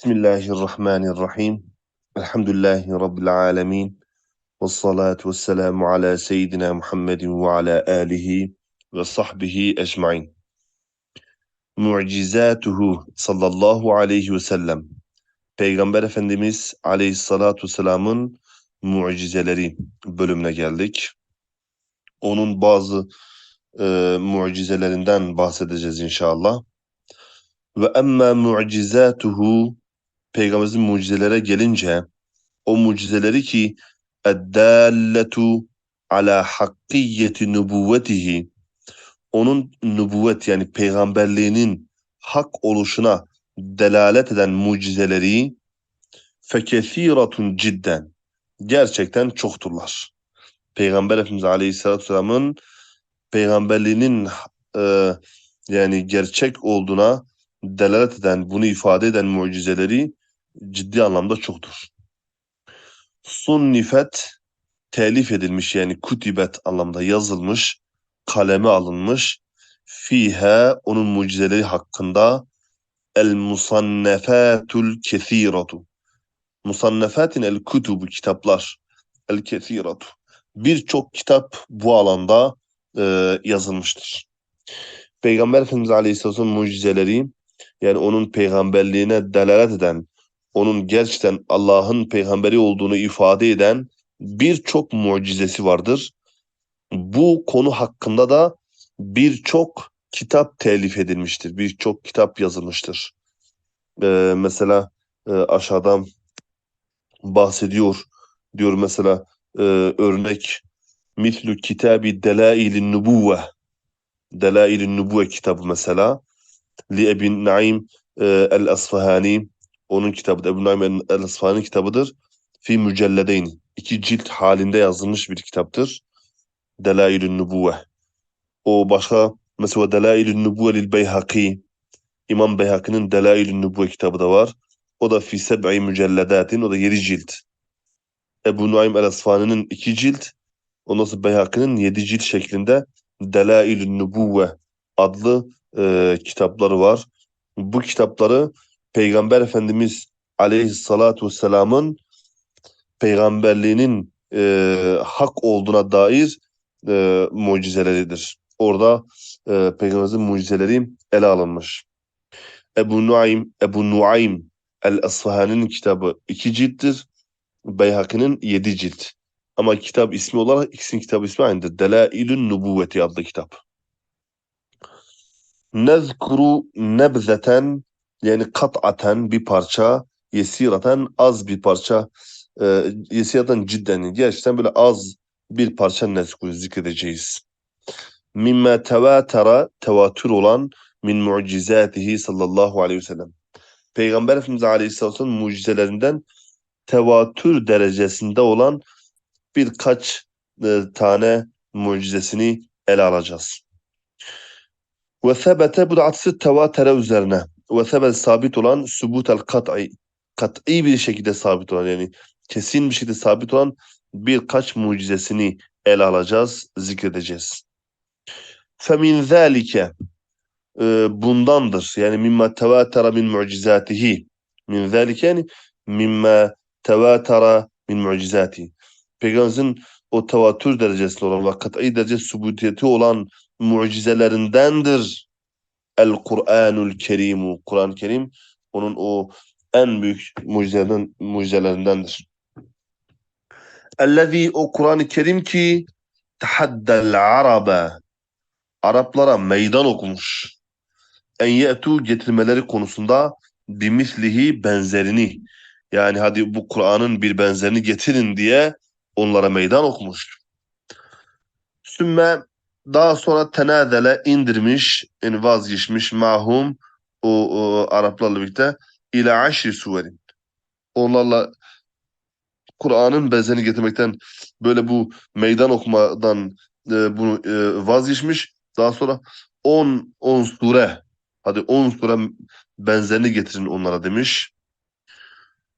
Bismillahirrahmanirrahim. Elhamdülillahi Rabbil alemin. Ve salatu ve selamu ala seyyidina Muhammedin ve ala alihi ve sahbihi ecmain. Mucizatuhu sallallahu aleyhi ve sellem. Peygamber Efendimiz aleyhissalatu vesselamın mucizeleri bölümüne geldik. Onun bazı e, mucizelerinden bahsedeceğiz inşallah. Ve emme mucizatuhu Peygamberimizin mucizelere gelince o mucizeleri ki eddalletu ala hakkiyeti nübüvvetihi onun nübüvvet yani peygamberliğinin hak oluşuna delalet eden mucizeleri fekesiratun cidden gerçekten çokturlar. Peygamber Efendimiz Aleyhisselatü Vesselam'ın peygamberliğinin e, yani gerçek olduğuna delalet eden, bunu ifade eden mucizeleri ciddi anlamda çoktur. Sunnifet telif edilmiş yani kutibet anlamda yazılmış, kaleme alınmış. Fiha onun mucizeleri hakkında el musannefatul kesiratu. Musannefatin el kutubu kitaplar. El kesiratu. Birçok kitap bu alanda e, yazılmıştır. Peygamber Efendimiz Aleyhisselam'ın mucizeleri yani onun peygamberliğine delalet eden, onun gerçekten Allah'ın peygamberi olduğunu ifade eden birçok mucizesi vardır. Bu konu hakkında da birçok kitap telif edilmiştir. Birçok kitap yazılmıştır. Ee, mesela e, aşağıdan bahsediyor. Diyor mesela e, örnek Mislu kitabi Delailin Nubuve Delailin Nubuve kitabı mesela li Ebin Naim e, el-Asfahani onun kitabı Ebu Naim el-Asfahani kitabıdır. Fi mücelledeyn. iki cilt halinde yazılmış bir kitaptır. Delailün Nubuve. O başka mesela Delailün Nubuve lil Beyhaki. İmam Beyhaki'nin Delailün Nubuve kitabı da var. O da fi seb'i mücelledatin. O da yedi cilt. Ebu Naim el-Asfahani'nin iki cilt. Ondan sonra Beyhaki'nin yedi cilt şeklinde Delailün Nubuve adlı e, kitapları var. Bu kitapları Peygamber Efendimiz Aleyhissalatu Vesselam'ın peygamberliğinin e, hak olduğuna dair e, mucizeleridir. Orada e, Peygamberimizin mucizeleri ele alınmış. Ebu Nuaym, Ebu Nuaym El-Asfahani'nin kitabı iki cilttir. Beyhaki'nin yedi cilt. Ama kitap ismi olarak ikisinin kitabı ismi aynıdır. Delailün Nubuvveti adlı kitap. Nezkuru nebzeten yani kat'aten bir parça, yesiraten az bir parça, e, yesiraten cidden gerçekten böyle az bir parça nezkuru zikredeceğiz. Mimme tevatera tevatür olan min mucizatihi sallallahu aleyhi ve sellem. Peygamber Efendimiz Aleyhisselam'ın mucizelerinden tevatür derecesinde olan birkaç e, tane mucizesini ele alacağız. Ve sebete bu da atsı tevatere üzerine. Ve sebet sabit olan sübutel kat'i. Kat'i bir şekilde sabit olan yani kesin bir şekilde sabit olan birkaç mucizesini ele alacağız, zikredeceğiz. Femin zâlike bundandır. Yani mimma tevatera min mucizatihi. Min zâlike yani mimma tevatera min mucizatihi. Peygamberimizin o tevatür derecesinde olan ve kat'i derece subutiyeti olan mucizelerindendir. El Kur'anul Kerimu. Kur'an-ı Kerim onun o en büyük mucizelerinden, mucizelerindendir. Ellezî o Kur'an-ı Kerim ki tahaddel arabe Araplara meydan okumuş. En ye'tu getirmeleri konusunda bimislihi benzerini yani hadi bu Kur'an'ın bir benzerini getirin diye onlara meydan okumuş. Sümme daha sonra tenazele indirmiş, yani vazgeçmiş mahum o, o Araplarla birlikte ila aşri suverin. Onlarla Kur'an'ın benzerini getirmekten böyle bu meydan okumadan e, bunu e, vazgeçmiş. Daha sonra 10 10 sure hadi 10 sure benzerini getirin onlara demiş.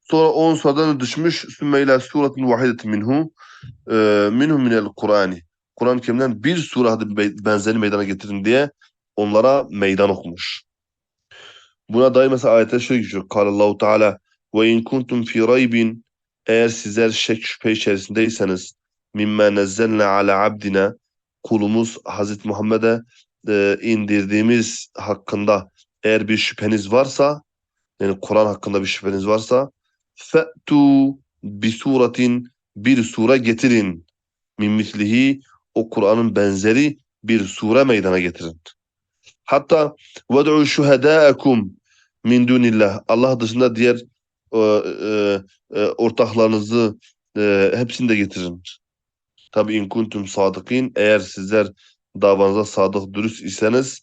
Sonra 10 sureden düşmüş. Sümme ila suretin vahidetin minhu e, minhu minel Kur'ani. Kur'an-ı Kerim'den bir sure hadi benzeri meydana getirin diye onlara meydan okumuş. Buna dair mesela ayette şöyle geçiyor. Allahu Teala ve in kuntum fi raybin eğer sizler şek şüphe içerisindeyseniz mimme nezzelne ala abdina kulumuz Hazreti Muhammed'e e, indirdiğimiz hakkında eğer bir şüpheniz varsa yani Kur'an hakkında bir şüpheniz varsa fe'tu bi suratin bir sure getirin min mislihi o Kur'an'ın benzeri bir sure meydana getirin. Hatta ved'u şuhedâekum min dunillah. Allah dışında diğer e, e, e, ortaklarınızı e, hepsini de getirin. Tabi in kuntum sadıkin eğer sizler davanıza sadık dürüst iseniz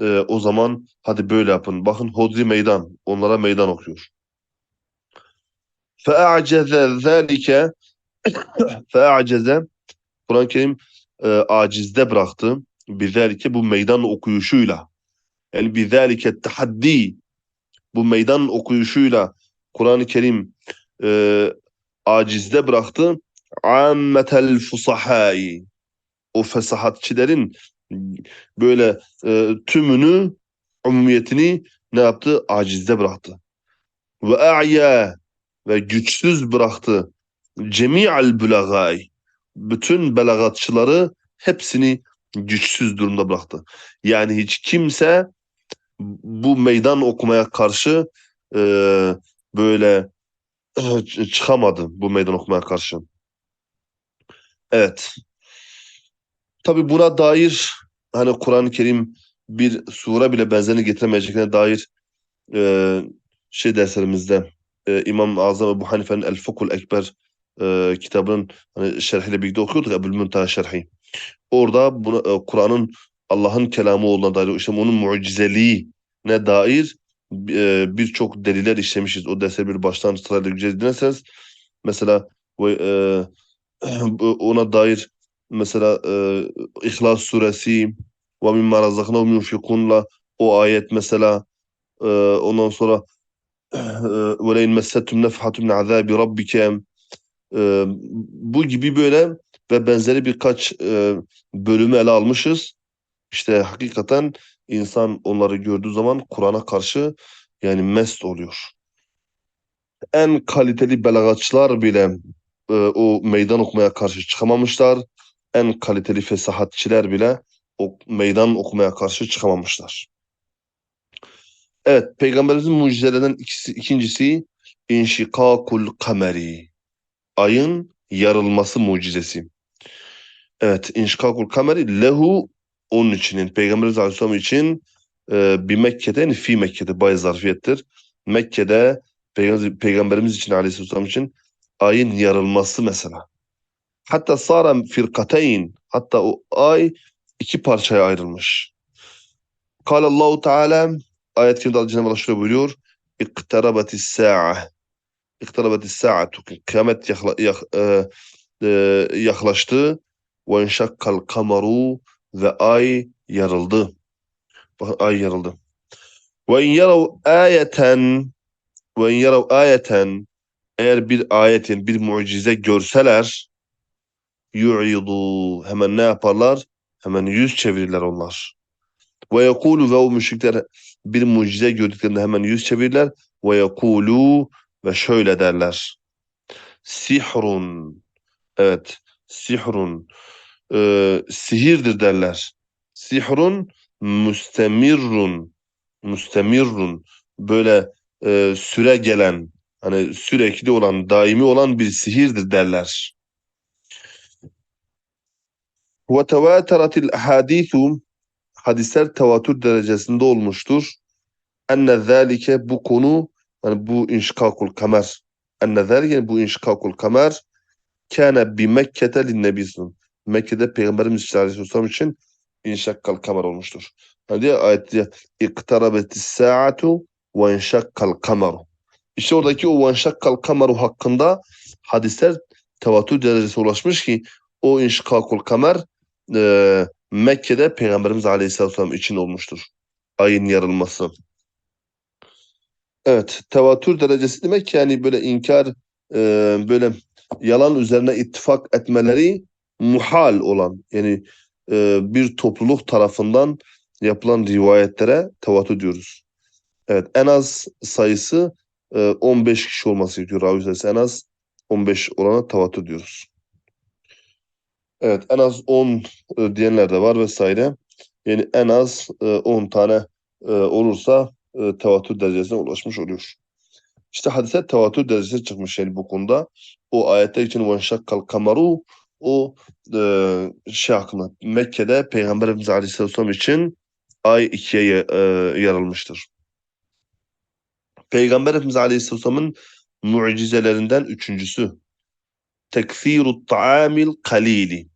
e, o zaman hadi böyle yapın. Bakın hodri meydan. Onlara meydan okuyor. فَاَعْجَزَ ذَٰلِكَ فَاَعْجَزَ Kur'an-ı Kerim e, acizde bıraktı. Bizalike bu meydan okuyuşuyla yani bizalike tahaddi bu meydan okuyuşuyla Kur'an-ı Kerim e, acizde bıraktı. Ammetel fusahai o fesahatçilerin böyle e, tümünü umumiyetini ne yaptı? Acizde bıraktı. Ve a'ya ve güçsüz bıraktı. Cemi'al bulagai bütün belagatçıları hepsini güçsüz durumda bıraktı. Yani hiç kimse bu meydan okumaya karşı e, böyle çıkamadı bu meydan okumaya karşı. Evet. Tabi buna dair hani Kur'an-ı Kerim bir sure bile benzerini getiremeyeceklerine dair e, şey derslerimizde e, İmam Azam Ebu Hanife'nin El Fukul Ekber e, kitabının hani şerhiyle birlikte okuyorduk Ebu'l Muntaha şerhi. Orada e, Kur'an'ın Allah'ın kelamı olduğuna dair işte onun mucizeliğine dair e, birçok deliller işlemişiz. O dersleri bir baştan sırayla güzel dinlerseniz mesela e, ona dair mesela e, İhlas suresi ve mimma razaknahum yunfikunla o ayet mesela e, ondan sonra ve leyn messetum nefhatun min azabi rabbike e, bu gibi böyle ve benzeri birkaç e, bölümü ele almışız. İşte hakikaten insan onları gördüğü zaman Kur'an'a karşı yani mest oluyor. En kaliteli belagatçılar bile e, o meydan okumaya karşı çıkamamışlar. En kaliteli fesahatçiler bile o meydan okumaya karşı çıkamamışlar. Evet, Peygamberimizin mucizelerinden ikisi, ikincisi inşikakul kameri. Ayın yarılması mucizesi. Evet, inşikakul kameri lehu onun için, Peygamberimiz Aleyhisselam için e, bir Mekke'de, fi Mekke'de bay zarfiyettir. Mekke'de Peygamberimiz, Peygamberimiz için Aleyhisselam için ayın yarılması mesela. Hatta sara firkateyn, hatta o ay iki parçaya ayrılmış. Allahu Teala ayet-i kerimde Cenab-ı Allah şöyle buyuruyor. İktarabetis sa'a. İktarabetis sa'atu. Kıyamet yakla, yak, yaklaştı. Ve inşakkal kamaru ve ay yarıldı. Bakın ay yarıldı. Ve in yarav ayeten ve in yarav ayeten eğer bir ayetin bir mucize görseler yu'idu hemen ne yaparlar? Hemen yüz çevirirler onlar. Ve yekulu ve o müşrikler bir mucize gördüklerinde hemen yüz çevirirler. Ve yekulu ve şöyle derler. Sihrun. Evet. Sihrun. Ee, sihirdir derler. Sihrun müstemirrun. Müstemirrun. Böyle e, süre gelen, hani sürekli olan, daimi olan bir sihirdir derler. Ve tevateratil ahadithu hadisler tevatür derecesinde olmuştur. Enne zâlike bu konu yani bu inşikakul kamer. Enne yani bu inşikakul kamer kâne bi Mekke'te linnebisin. Mekke'de Peygamberimiz Aleyhisselam için inşakkal kamer olmuştur. Yani diye ayet diye iktarabetis saatu ve inşakkal kameru. İşte oradaki o inşakkal kameru hakkında hadisler tevatür derecesine ulaşmış ki o inşikakul kamer e, Mekke'de Peygamberimiz Aleyhisselam için olmuştur. Ayın yarılması. Evet, tevatür derecesi demek yani böyle inkar, e, böyle yalan üzerine ittifak etmeleri muhal olan yani e, bir topluluk tarafından yapılan rivayetlere tevatür diyoruz. Evet en az sayısı e, 15 kişi olması gerekiyor. Ravi sayısı en az 15 olana tevatür diyoruz. Evet en az 10 e, diyenler de var vesaire. Yani en az e, 10 tane e, olursa e, tevatür derecesine ulaşmış oluyor. İşte hadise tevatür derecesine çıkmış yani bu konuda. O ayette için venşakkal kamaru o e, şey hakkında Mekke'de Peygamber Efendimiz Aleyhisselam için ay ikiye e, yarılmıştır. Peygamber Efendimiz Aleyhisselam'ın mucizelerinden üçüncüsü tekfiru ta'amil kalili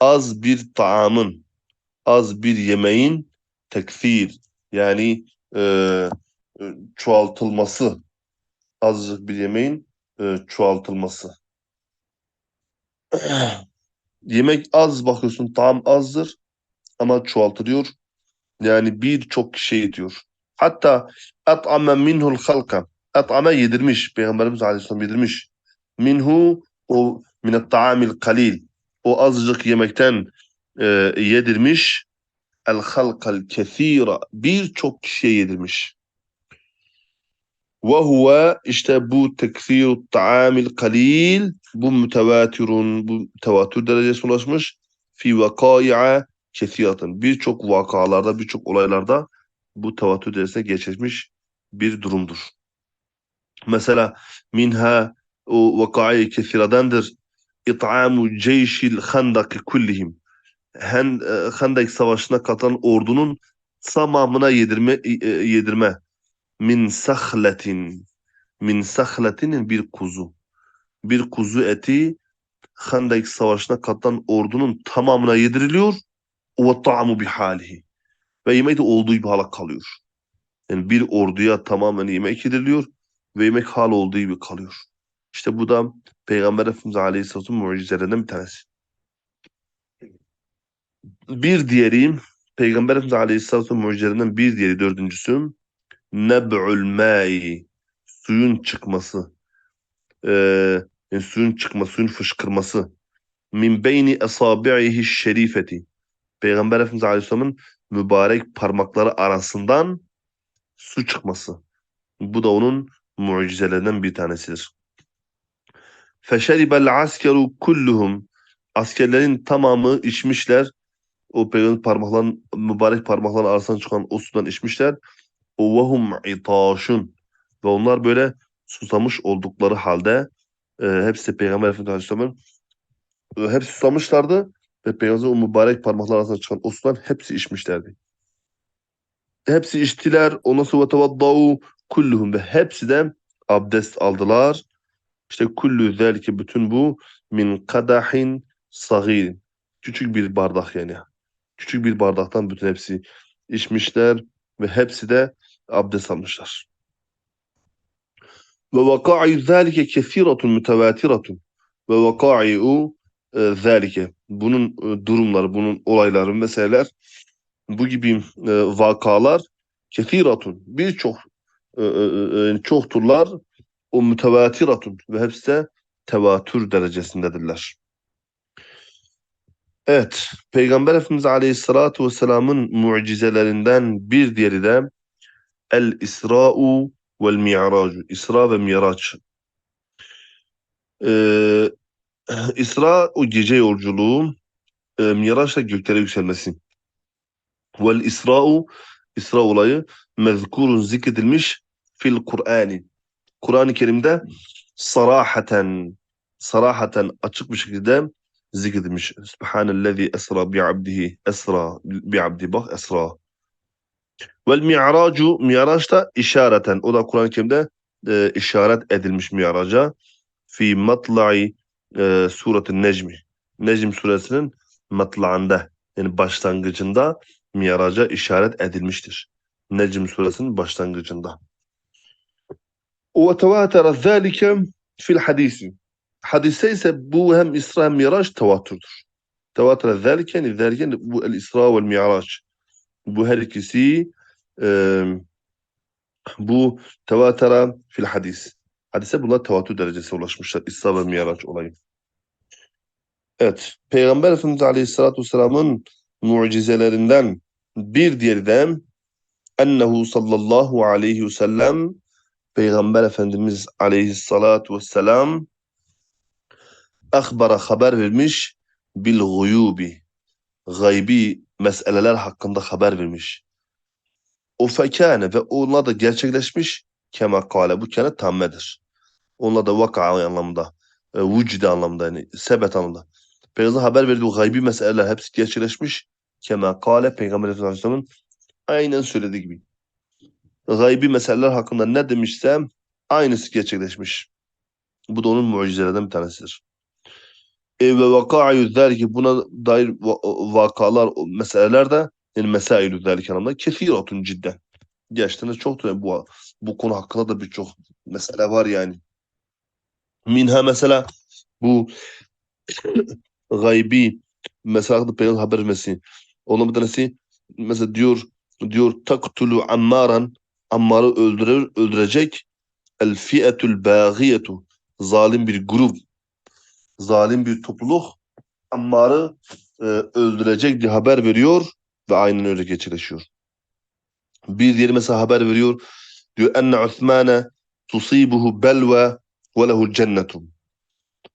az bir taamın az bir yemeğin tekfir yani e, e, çoğaltılması azıcık bir yemeğin e, çoğaltılması. Yemek az bakıyorsun tam azdır ama çoğaltılıyor. Yani birçok kişi yediyor. Hatta at'ame minhul halka. At'ame yedirmiş. Peygamberimiz Aleyhisselam yedirmiş. Minhu o minet ta'amil kalil. O azıcık yemekten e, yedirmiş. El halkal kethira. Birçok kişiye yedirmiş. Ve huve işte bu tekfiru ta'amil kalil bu mütevatirun bu tevatür derecesine ulaşmış fi vakai'a kesiratın birçok vakalarda birçok olaylarda bu tevatür derecesine geçmiş bir durumdur. Mesela minha o vakayı kesiradandır it'amu ceyşil handaki kullihim Hen, e, Hendek Savaşı'na katılan ordunun tamamına yedirme e, yedirme min sahletin min sahletinin bir kuzu bir kuzu eti Hendek Savaşı'na katılan ordunun tamamına yediriliyor ve ta'amu bihalihi ve yemek de olduğu gibi hala kalıyor. Yani bir orduya tamamen yemek yediriliyor ve yemek hal olduğu gibi kalıyor. İşte bu da Peygamber Efendimiz Aleyhisselam'ın mucizelerinden bir tanesi. Bir diğeri Peygamber Efendimiz Aleyhisselam'ın mucizelerinden bir diğeri dördüncüsü neb'ül ma'i suyun çıkması ee, yani suyun çıkması, suyun fışkırması min beyni esabi'ihi şerifeti Peygamber Efendimiz Aleyhisselam'ın mübarek parmakları arasından su çıkması. Bu da onun mucizelerinden bir tanesidir. Feşeribel askeru kulluhum askerlerin tamamı içmişler. O peygamber parmakların mübarek parmakların arasından çıkan o sudan içmişler. O vehum itaşun ve onlar böyle susamış oldukları halde e, hepsi Peygamber Efendimiz Aleyhisselam'ın e, hepsi susamışlardı ve Peygamber o mübarek parmaklar arasından çıkan o sudan hepsi içmişlerdi. Hepsi içtiler. Ondan sonra tevaddau kulluhum ve hepsi de abdest aldılar. İşte kullu zelike bütün bu min kadahin sagirin. Küçük bir bardak yani. Küçük bir bardaktan bütün hepsi içmişler ve hepsi de abdest almışlar. Ve vaka'i zâlike kesiratun mütevatiratun. Ve vaka'i'u e, zâlike. Bunun e, durumları, bunun olayları, meseleler bu gibi e, vakalar kesiratun. Birçok çokturlar o mütevatiratun ve hepsi de tevatür derecesindedirler. Evet, Peygamber Efendimiz Aleyhisselatü Vesselam'ın mucizelerinden bir diğeri de El-İsra'u vel Mi'racu. İsra ve Miraç. Ee, İsra o gece yolculuğu, e, Miraç da göklere yükselmesi. Vel İsra'u, İsra olayı mezkurun zikredilmiş fil Kur'ani. Kur'an-ı Kerim'de sarahaten, sarahaten açık bir şekilde zikredilmiş. Subhanellezi esra bi abdihi esra bi abdi bak esra. Vel mi'racu mi'raç da işareten. O da Kur'an-ı Kerim'de e, işaret edilmiş mi'raca. Fi matla'i e, suretin necmi. Necm suresinin matla'ında yani başlangıcında mi'raca işaret edilmiştir. Necm suresinin başlangıcında. وتواتر ذلك في الحديث hadise ise bu hem İsra hem Miraç tevatürdür. Tevatüre zâlik yani bu el İsra ve Miraç. Bu her ikisi e, bu tevatüre fil hadis. Hadise bunlar tevatür derecesine ulaşmışlar. İsra ve Miraç olayı. Evet. Peygamber Efendimiz Aleyhisselatü Vesselam'ın mucizelerinden bir diğeri de ennehu sallallahu aleyhi ve sellem Peygamber Efendimiz aleyhissalatu vesselam akbara haber vermiş bil guyubi gaybi meseleler hakkında haber vermiş. O fekâne ve onunla da gerçekleşmiş kema kâle bu kâne tammedir. Onunla da vaka anlamında, e, vücide anlamında yani sebet anlamında. Peygamber haber verdiği gaybi meseleler hepsi gerçekleşmiş. Kema kâle Peygamber Efendimiz Aleyhisselam'ın aynen söylediği gibi. Gaybi meseleler hakkında ne demişsem aynısı gerçekleşmiş. Bu da onun mucizelerinden bir tanesidir. E, ve vaka'yu zâlike buna dair va- vakalar, meseleler de yani mesailü zâlike anlamda kesiratun cidden. Gerçekten de çok da bu, bu konu hakkında da birçok mesele var yani. Minha mesela bu gaybi mesela hakkında peygamber haber vermesi. Onun bir tanesi mesela diyor diyor taktulu ammaran Ammar'ı öldürür, öldürecek el fi'etul bağiyetu zalim bir grup zalim bir topluluk Ammar'ı e, öldürecek diye haber veriyor ve aynen öyle gerçekleşiyor. Bir diğeri mesela haber veriyor diyor enne Osman'e tusibuhu belve ve lehu'l cennetu.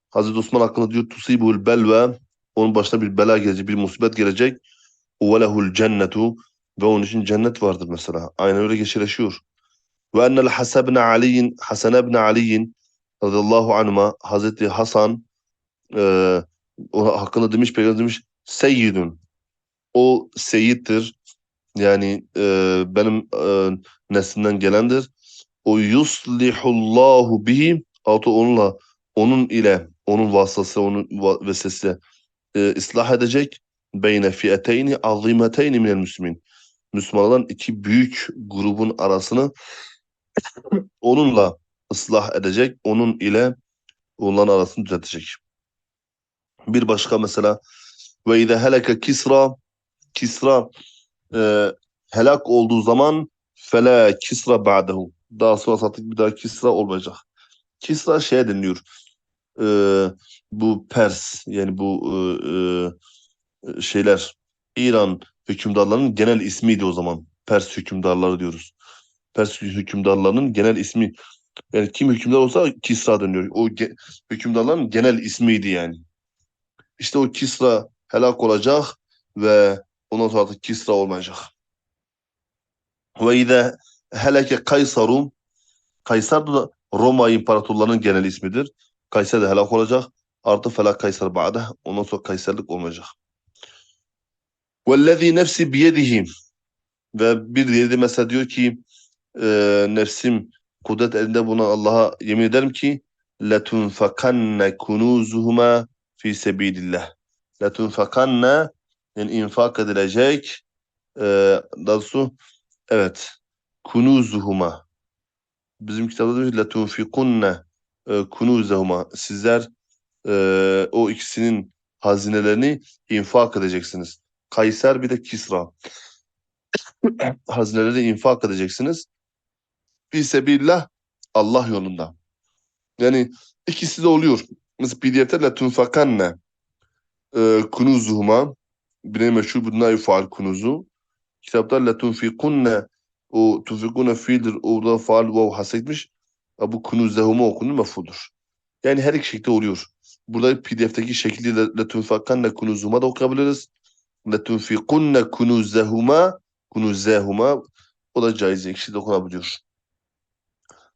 Hazreti Osman hakkında diyor tusibuhul belve onun başına bir bela gelecek, bir musibet gelecek. Ve lehu'l cennetu ve onun için cennet vardır mesela. Aynen öyle gerçekleşiyor. Ve ennel Hasan ibn Ali, Hasan ibn Ali radıyallahu anhuma Hazreti Hasan e, o hakkında demiş peygamber demiş seyyidun. O seyittir. Yani e, benim e, neslinden gelendir. O yuslihullahu bihi altı onunla onun ile onun vasıtası onun vesilesiyle e, ıslah edecek beyne fiyeteyni azimeteyni minel müslümin. Müslümanlardan iki büyük grubun arasını onunla ıslah edecek, onun ile onların arasını düzeltecek. Bir başka mesela ve izâ heleke Kisra Kisra e, helak olduğu zaman fela Kisra ba'dehu. Daha sonra artık bir daha Kisra olmayacak. Kisra şeye deniliyor. E, bu Pers yani bu e, e, şeyler İran hükümdarlarının genel ismiydi o zaman. Pers hükümdarları diyoruz. Pers hükümdarlarının genel ismi. Yani kim hükümdar olsa Kisra deniyor. O ge- hükümdarların genel ismiydi yani. İşte o Kisra helak olacak ve ondan sonra artık Kisra olmayacak. Ve izâ heleke Kaysarum Kaysar da Roma imparatorlarının genel ismidir. Kayser de helak olacak. Artı felak Kaysar ba'de. Ondan sonra Kayserlik olmayacak. Vellezî nefsi biyedihi ve bir diğeri mesela diyor ki e, nefsim kudret elinde buna Allah'a yemin ederim ki letunfakanne kunuzuhuma fi sebilillah. Letunfakanne yani infak edilecek e, doğrusu evet kunuzuhuma bizim kitapta ki letunfikunne e, kunuzahuma sizler e, o ikisinin hazinelerini infak edeceksiniz. Kayser bir de Kisra. Hazineleri infak edeceksiniz. Fi sebillah Allah yolunda. Yani ikisi de oluyor. Mesela PDF'de la tunfakanne e, kunuzuhuma bine meşhur bunlar faal kunuzu. Kitapta la tunfikunne o tunfikunne fiildir. Orada faal vav hasetmiş. Bu kunuzahuma okunur mefuldur. Yani her iki şekilde oluyor. Burada PDF'deki şekilde la, la tunfakanne kunuzuhuma da okuyabiliriz. La tunfikunne kunuzahuma kunuzahuma o da caiz ikisi de okunabiliyor.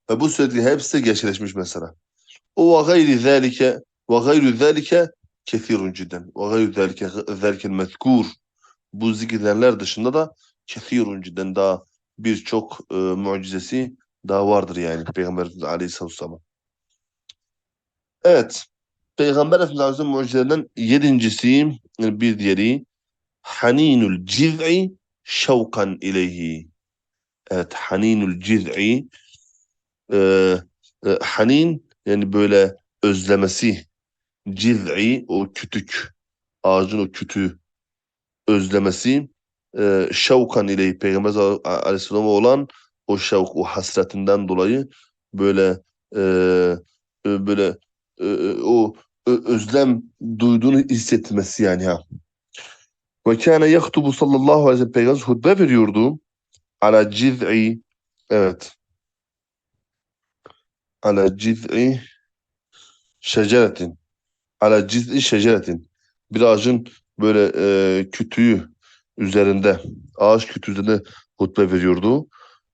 Ve bu söylediği hepsi gerçekleşmiş mesela. O ve gayri zâlike ve gayru zâlike kethirun cidden. Ve gayru zâlike zâlike mezkur. Bu zikredilenler dışında da kethirun cidden daha birçok e, mucizesi daha vardır yani Peygamberimiz Aleyhisselatü Vesselam. Evet. Peygamber Efendimiz'in mucizelerinden yedincisi bir diğeri haninul ciz'i şevkan ileyhi. Evet haninul ciz'i e, e, hanin yani böyle özlemesi ciz'i o kütük ağacın o kütüğü özlemesi e, şevkan ile Peygamber Aleyhisselam'a olan o şevk o hasretinden dolayı böyle e, e, böyle e, o ö- özlem duyduğunu hissetmesi yani ha. Ve kâne yaktubu sallallahu aleyhi ve sellem Peygamber hutbe veriyordu. ala ciz'i evet ala ciz'i şeceretin ala ciz'i şeceretin bir ağacın böyle e, kütüğü üzerinde ağaç kütüğü üzerinde hutbe veriyordu.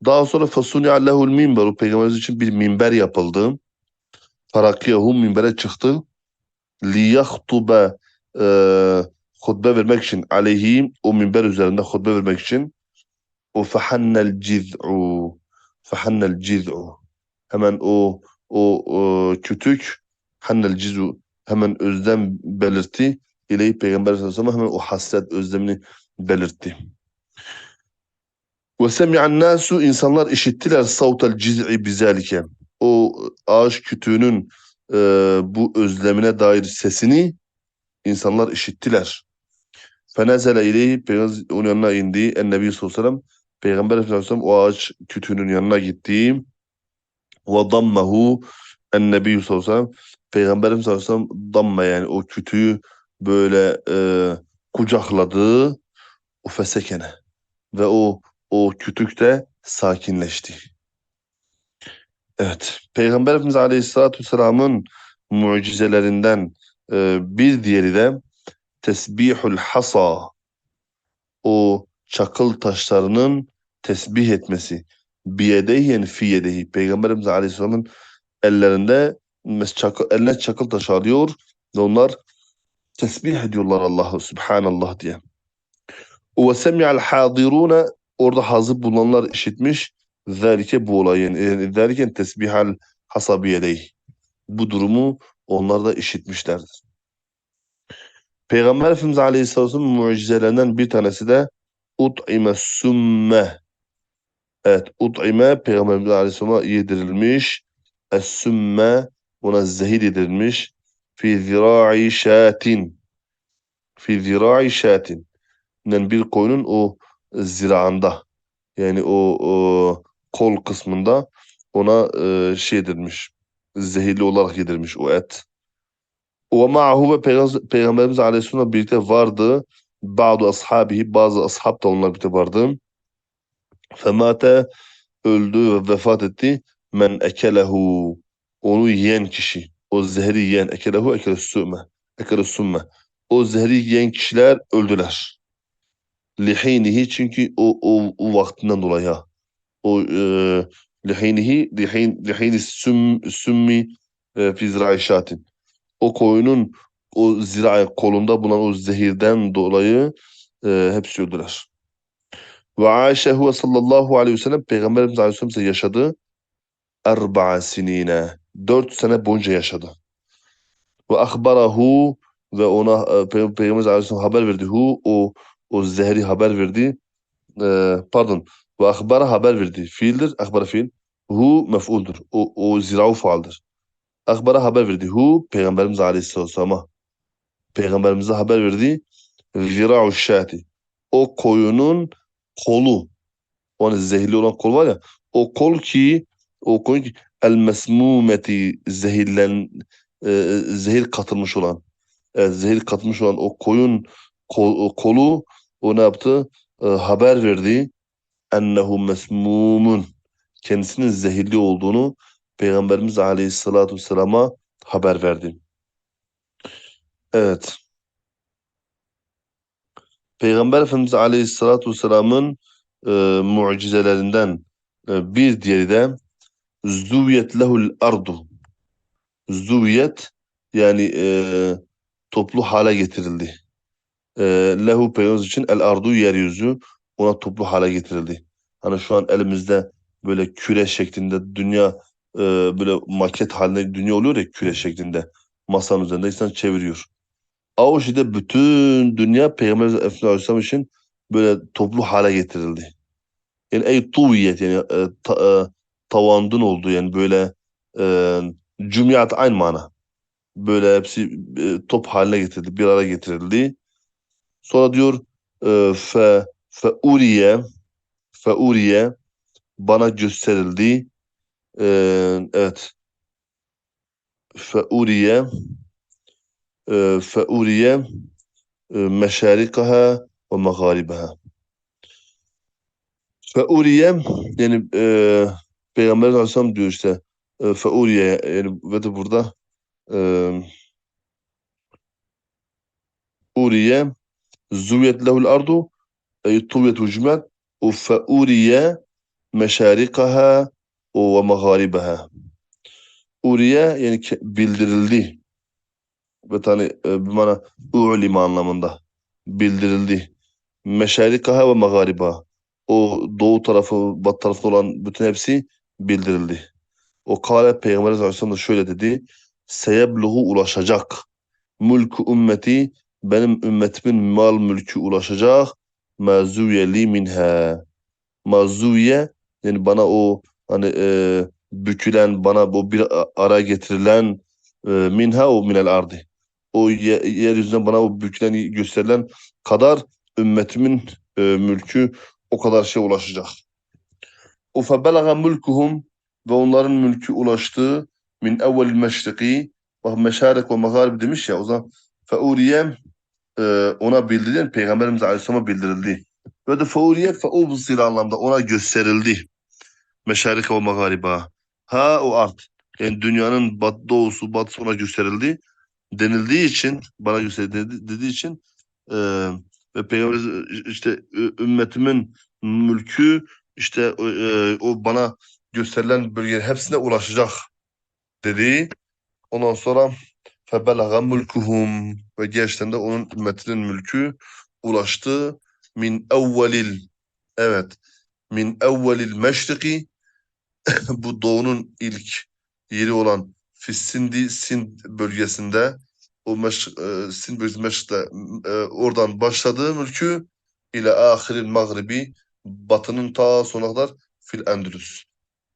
Daha sonra fasuni allahul minber peygamberimiz için bir minber yapıldı. Farakiyahu minbere çıktı. Liyahtube e, hutbe vermek için aleyhi o minber üzerinde hutbe vermek için o fehannel ciz'u fehannel ciz'u hemen o o, o kütük hannel ciz'u hemen özlem belirtti. İlehi Peygamber sallallahu aleyhi ve hemen o hasret özlemini belirtti. Ve semi'an nasu insanlar işittiler savtel ciz'i bizalike. O ağaç kütüğünün e, bu özlemine dair sesini insanlar işittiler. Fenezele ileyhi Peygamber onun yanına indi. En Nebi sallallahu aleyhi ve sellem Peygamber sallallahu aleyhi ve sellem o ağaç kütüğünün yanına gitti. Ve dammehu en Nebi sallallahu aleyhi ve sellem Peygamberim sallallahu aleyhi yani o kütüğü böyle e, kucakladı. O fesekene ve o o kütük de sakinleşti. Evet, Peygamberimiz Aleyhisselatü Vesselam'ın mucizelerinden e, bir diğeri de tesbihul hasa. O çakıl taşlarının tesbih etmesi. Biyedeyhen fi yedehi. Peygamberimiz Aleyhisselam'ın ellerinde çakıl, eline çakıl taşı alıyor ve onlar tesbih ediyorlar Allah'ı Subhanallah diye. Ve semi'al hadirune orada hazır bulunanlar işitmiş. Zalike bu olayı. Yani zalike tesbihal hasabiyedeyh. Bu durumu onlar da işitmişlerdir. Peygamber Efendimiz Aleyhisselam'ın mucizelerinden bir tanesi de ut'ime sümme. Evet, ut'ime Peygamberimiz Aleyhisselam'a yedirilmiş. Es-sümme ona zehir yedirilmiş. Fi zira'i şatin. Fi zira'i şatin. Yani bir koyunun o ziraanda yani o, o kol kısmında ona e, şey edilmiş. Zehirli olarak yedirmiş o et. Ve ma'ahu ve Peygamber- Peygamberimiz Aleyhisselam'la birlikte vardı. Bazı ashabihi bazı ashab da onunla birlikte vardı. Femate öldü ve vefat etti. Men ekelehu onu yiyen kişi. O zehri yiyen ekelehu ekele sümme. Ekele sümme. O zehri yiyen kişiler öldüler. Lihinihi çünkü o, o, o vaktinden dolayı ha. O e, lihinihi lihin, lihini süm, sümmi e, fi zira'i şatin. O koyunun o zira kolunda bulunan o zehirden dolayı e, hepsi öldüler. Ve Ayşe huve sallallahu aleyhi ve sellem Peygamberimiz aleyhisselam yaşadı. Erba'a sinine. Dört sene boyunca yaşadı. Ve akbarahu ve ona e, Pey- Peygamberimiz aleyhisselam haber verdi. Hu o o zehri haber verdi. E, pardon. Ve akbara haber verdi. Fiildir. Akbara fiil. Hu mef'uldur. O, o zira'u faaldir. Akbara haber verdi. Hu Peygamberimiz aleyhisselam'a. Peygamberimize haber verdi. Zira'u şati. O koyunun kolu. O hani zehirli olan kol var ya. O kol ki o koyun ki el mesmumeti zehirlen e, zehir katılmış olan evet, zehir katılmış olan o koyun kol- kolu o ne yaptı? E, haber verdi. Ennehu mesmumun kendisinin zehirli olduğunu Peygamberimiz Aleyhisselatü Vesselam'a haber verdi. Evet. Peygamber Efendimiz Aleyhisselatü Vesselam'ın e, mucizelerinden e, bir diğeri de züviyet lehul ardu. Züviyet yani e, toplu hale getirildi. E, lehu peygamberimiz için el ardu yeryüzü ona toplu hale getirildi. Hani şu an elimizde böyle küre şeklinde dünya e, böyle maket halinde dünya oluyor ya küre şeklinde masanın üzerinde insan çeviriyor. Şekilde bütün dünya Peygamber Efendimiz Aleyhisselam için böyle toplu hale getirildi. Yani ey tuviyet yani e, ta, e, tavandın olduğu yani böyle e, cümiyat aynı mana. Böyle hepsi e, top haline getirildi, bir araya getirildi. Sonra diyor e, fe fe uriye fe uriye bana gösterildi. E, evet. Fe uriye e, fe uriye e, meşarikaha ve mağaribaha. Fe uriye yani e, Peygamber Aleyhisselam diyor işte e, fe uriye yani ve de burada e, uriye züviyet lehul ardu e, tuviyet ucmet o fe uriye meşarikaha ve mağaribaha. Uriye yani bildirildi ve tane e, bir mana u'lime anlamında bildirildi meşarikaha ve mağaribaha o doğu tarafı batı tarafta olan bütün hepsi bildirildi. O kâle Peygamber Aleyhisselam da şöyle dedi. Seyebluhu ulaşacak. Mülkü ümmeti benim ümmetimin mal mülkü ulaşacak. Mazuye li minha. Mazuye yani bana o hani e, bükülen bana bu bir ara getirilen e, minha o minel ardi. O ye, yeryüzüne bana o bükülen gösterilen kadar ümmetimin e, mülkü o kadar şey ulaşacak. O febelaga mülkuhum ve onların mülkü ulaştığı min evvel meşriki bak meşarik ve mağarib demiş ya o zaman feuriye e, ona bildirilen Peygamberimiz Aleyhisselam'a bildirildi. Ve de feuriye feubzir anlamda ona gösterildi. Meşarik ve mağariba. Ha o art. Yani dünyanın bat, doğusu batısı ona gösterildi. Denildiği için bana dedi- dediği için e, ve Peygamber işte ümmetimin mülkü işte e, o bana gösterilen bölgenin hepsine ulaşacak dedi. Ondan sonra febelaga mülkuhum ve gerçekten de onun ümmetinin mülkü ulaştı. Min evvelil evet min evvelil meşriki bu doğunun ilk yeri olan Fissindi Sind bölgesinde o meş, e, Sind bölgesinde meşrikte, e, oradan başladığı mülkü ile ahiril mağribi batının ta sona kadar fil Endülüs.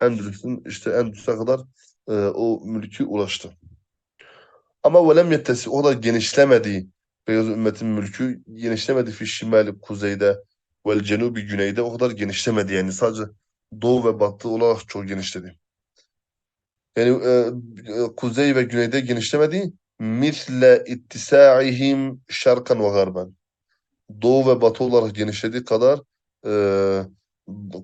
Endülüs'ün işte Endülüs'e kadar e, o mülkü ulaştı. Ama velem yettesi o da genişlemedi. Beyaz ümmetin mülkü genişlemedi fi şimali kuzeyde vel cenubi güneyde o kadar genişlemedi yani sadece doğu ve batı olarak çok genişledi. Yani e, e, kuzey ve güneyde genişlemedi. Misle ittisaihim şarkan ve garben. Doğu ve batı olarak genişlediği kadar e,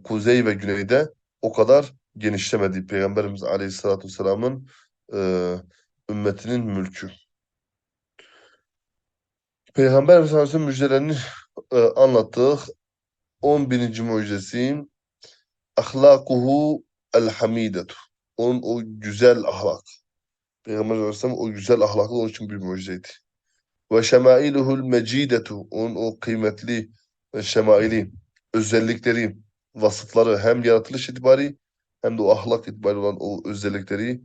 kuzey ve güneyde o kadar genişlemedi. Peygamberimiz Aleyhisselatü Vesselam'ın e, ümmetinin mülkü. Peygamber Efendimiz'in müjdelerini e, anlattık. 11. mucizesi ahlakuhu el hamidetu. Onun o güzel ahlak. Peygamber Aleyhisselam o güzel ahlakı onun için bir mucizeydi. Ve şemailuhul mecidetu. Onun o kıymetli şemaili özellikleri, vasıfları hem yaratılış itibari hem de o ahlak itibari olan o özellikleri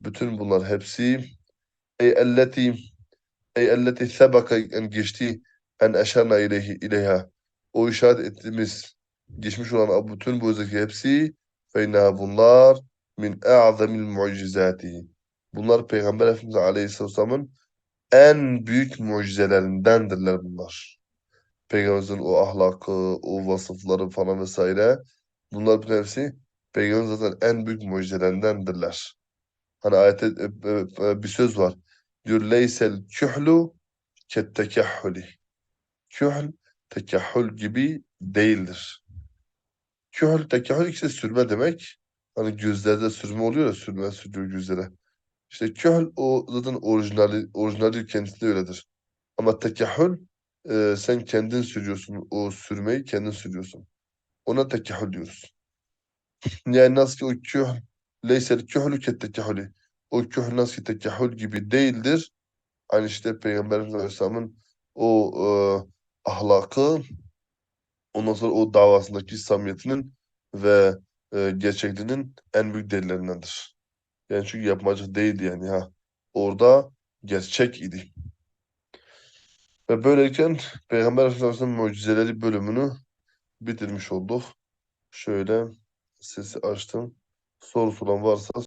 bütün bunlar hepsi ey elleti ey elleti sebaka en geçti en eşerna ileyhi ileyha o işaret ettiğimiz geçmiş olan bütün bu özellikler hepsi feyna bunlar min a'zamil mucizati bunlar Peygamber Efendimiz Aleyhisselam'ın en büyük mucizelerindendirler bunlar. Peygamberimizin o ahlakı, o vasıfları falan vesaire bunlar bütün hepsi Peygamberin zaten en büyük mucizelerindendirler. Hani ayette e, e, bir söz var. Diyor leysel kühlu kettekahhuli. Kühl tekahhül gibi değildir. Kühl tekahhül ikisi sürme demek. Hani gözlerde sürme oluyor ya sürme sürüyor gözlere. İşte kühl o zaten orijinali, orijinali kendisi de öyledir. Ama tekahhül e, sen kendin sürüyorsun. O sürmeyi kendin sürüyorsun. Ona tekahhül diyoruz. Yani nasıl ki o kühl leysel kühlü kettekahhülü. O kühl nasıl ki tekahhül gibi değildir. Aynı işte Peygamberimiz Aleyhisselam'ın o e, ahlakı ondan sonra o davasındaki samimiyetinin ve e, gerçekliğinin en büyük delillerindendir. Yani çünkü yapmacık değildi yani ha. Orada gerçek idi. Ve böyleyken Peygamber Aleyhisselam'ın mucizeleri bölümünü bitirmiş olduk. Şöyle sesi açtım. Sorusu olan varsa